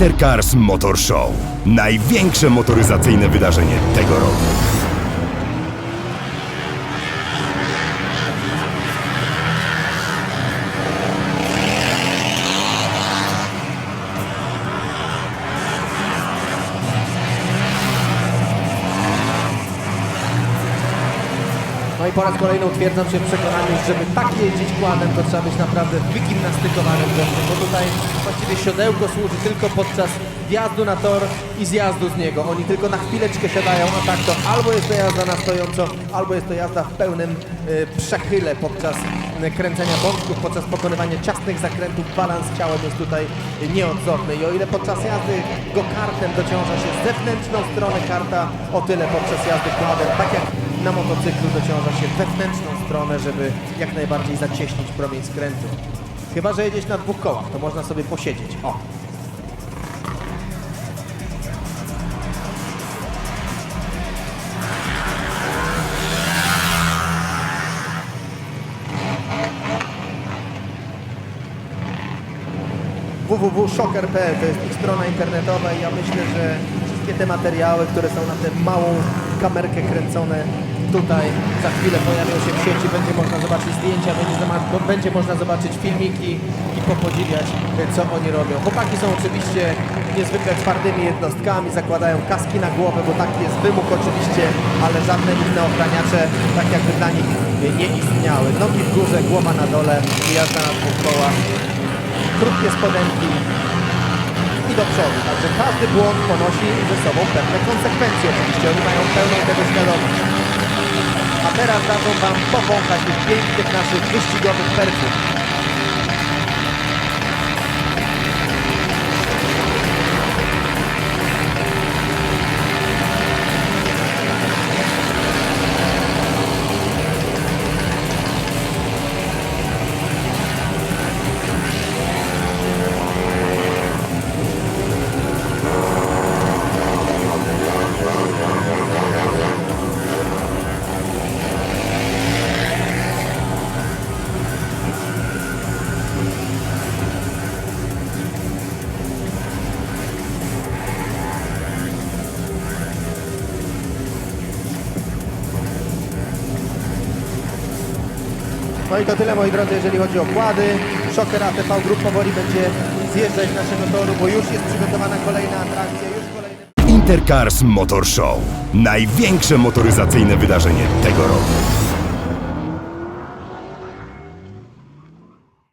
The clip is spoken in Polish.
Intercars Motor Show. Największe motoryzacyjne wydarzenie tego roku. No i po raz kolejny utwierdzam się w przekonaniu, żeby tak jeździć kładem, to trzeba być naprawdę wygimnastykowanym gościem, bo tutaj właściwie siodełko służy tylko podczas wjazdu na tor i zjazdu z niego. Oni tylko na chwileczkę siadają, a tak to albo jest to jazda na stojąco, albo jest to jazda w pełnym y, przechyle podczas y, kręcenia bączków, podczas pokonywania ciasnych zakrętów. Balans ciałem jest tutaj nieodzowny i o ile podczas jazdy go-kartem dociąża się zewnętrzną stronę karta, o tyle podczas jazdy kładem, tak jak na motocyklu dociąża się wewnętrzną stronę, żeby jak najbardziej zacieśnić promień skrętu. Chyba, że jedziesz na dwóch kołach, to można sobie posiedzieć. O! www.shocker.pl to jest ich strona internetowa i ja myślę, że wszystkie te materiały, które są na tę małą kamerkę kręcone tutaj za chwilę pojawią się w sieci, będzie można zobaczyć zdjęcia, będzie, będzie można zobaczyć filmiki i popodziwiać, e, co oni robią. Chłopaki są oczywiście niezwykle twardymi jednostkami, zakładają kaski na głowę, bo taki jest wymóg oczywiście, ale żadne inne ochraniacze tak jakby dla nich e, nie istniały. Nogi w górze, głowa na dole i jazda na dwóch kołach krótkie spodenki do przodu. Także każdy błąd ponosi ze sobą pewne konsekwencje. Oczywiście oni mają pełną tego świadomość. A teraz dadzą Wam powąchać tych pięknych naszych wyścigowych perfum. No i to tyle moi drodzy, jeżeli chodzi o kłady. Shocker ATV Group powoli będzie zjeżdżać z naszego toru, bo już jest przygotowana kolejna atrakcja, już kolejny... Intercars Motor Show. Największe motoryzacyjne wydarzenie tego roku.